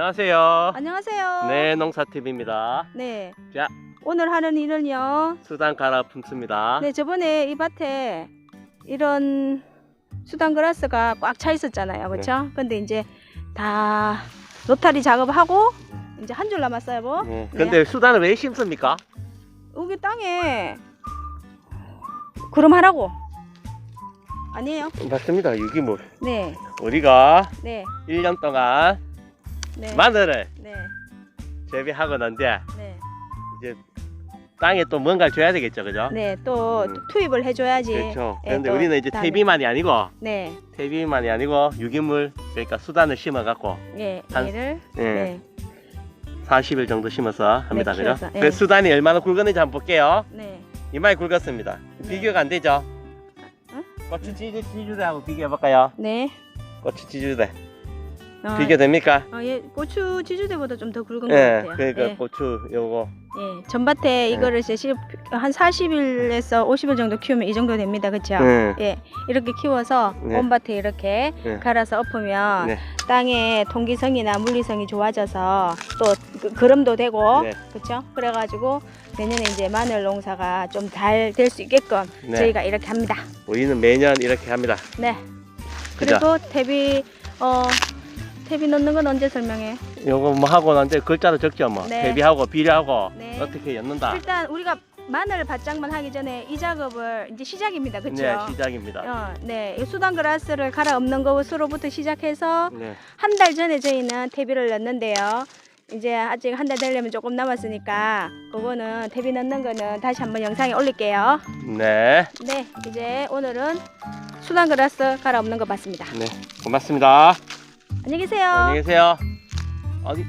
안녕하세요. 안녕하세요. 네, 농사TV입니다. 네. 자. 오늘 하는 일은요. 수단 갈아 품습니다. 네, 저번에 이 밭에 이런 수단 그라스가 꽉 차 있었잖아요. 그렇죠? 근데 이제 다 로타리 작업하고 이제 한 줄 남았어요, 뭐. 네. 근데 수단을 왜 심습니까? 여기 땅에 그럼 하라고. 아니에요? 맞습니다. 유기물. 네. 우리가 네. 1년 동안 네. 마늘을 네. 재배하고 난데 네. 이제 땅에 또 뭔가를 줘야 되겠죠, 그죠? 네. 또 음. 투입을 해 줘야지. 그렇죠. 예, 그런데 또 우리는 이제 다음에. 퇴비만이 아니고 네. 퇴비만이 아니고 유기물 그러니까 수단을 심어 갖고 예. 한- 얘를 예, 네. 40일 정도 심어서 합니다. 네, 그죠? 키워서, 예. 그 수단이 얼마나 굵었는지 한번 볼게요. 네. 이마에 굵었습니다. 네. 비교가 안 되죠? 응? 고추 찌주, 찌주대하고 비교해 볼까요? 네. 고추 찌주대 어, 비교됩니까? 어, 예, 고추 지주대보다 좀 더 굵은 것 예, 같아요. 그러니까 예, 고추 요거 예. 전밭에 이거를 이제 시- 한 40일에서 50일 정도 키우면 이 정도 됩니다. 그렇죠? 예. 예. 이렇게 키워서 네. 온 밭에 이렇게 네. 갈아서 엎으면 네. 땅의 통기성이나 물리성이 좋아져서 또 그- 그름도 되고 네. 그렇죠? 그래가지고 내년에 이제 마늘 농사가 좀 잘 될 수 있게끔 네. 저희가 이렇게 합니다. 우리는 매년 이렇게 합니다. 네. 그죠? 그리고 퇴비 어 퇴비 넣는 건 언제 설명해? 요거 뭐 하고 난데 글자로 적죠 뭐 네. 대비하고 비료하고 네. 어떻게 엮는다. 일단 우리가 마늘 밭장만 하기 전에 이 작업을 이제 시작입니다. 그렇죠? 네, 시작입니다. 어, 네. 이 수단 그라스를 갈아 엎는 것으로부터 시작해서 네. 한 달 전에 저희는 퇴비를 넣는데요. 이제 아직 한 달 되려면 조금 남았으니까 그거는 퇴비 넣는 거는 다시 한번 영상에 올릴게요. 네. 네, 이제 오늘은 수단 그라스 갈아 엎는 거 봤습니다. 네. 고맙습니다. 안녕히 계세요. 안녕히 계세요. 어디